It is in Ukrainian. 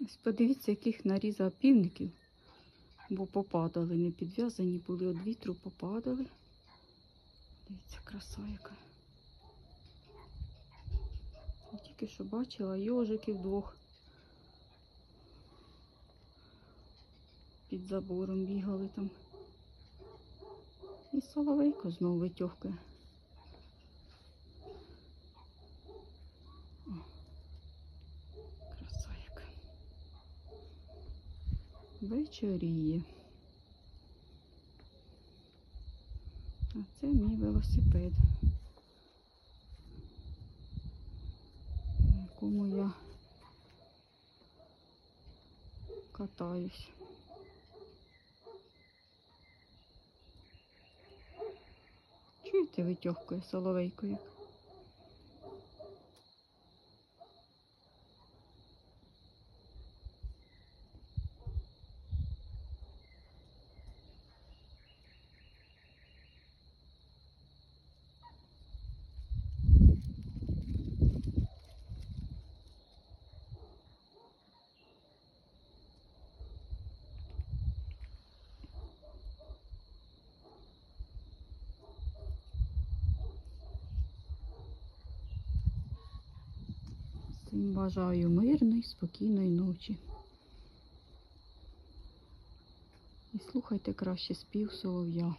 Ось подивіться, яких нарізав півників, бо попадали, не підв'язані були, від вітру попадали. Дивіться, краса яка. Тільки що бачила йожиків двох. Під забором бігали там. І соловейко знову витьовкає. О, Краса яка. Вечоріє. А це мій велосипед. На якому я катаюсь. Чуєте, витьохкою соловейкою? Всім бажаю мирної, спокійної ночі. І слухайте краще спів солов'я.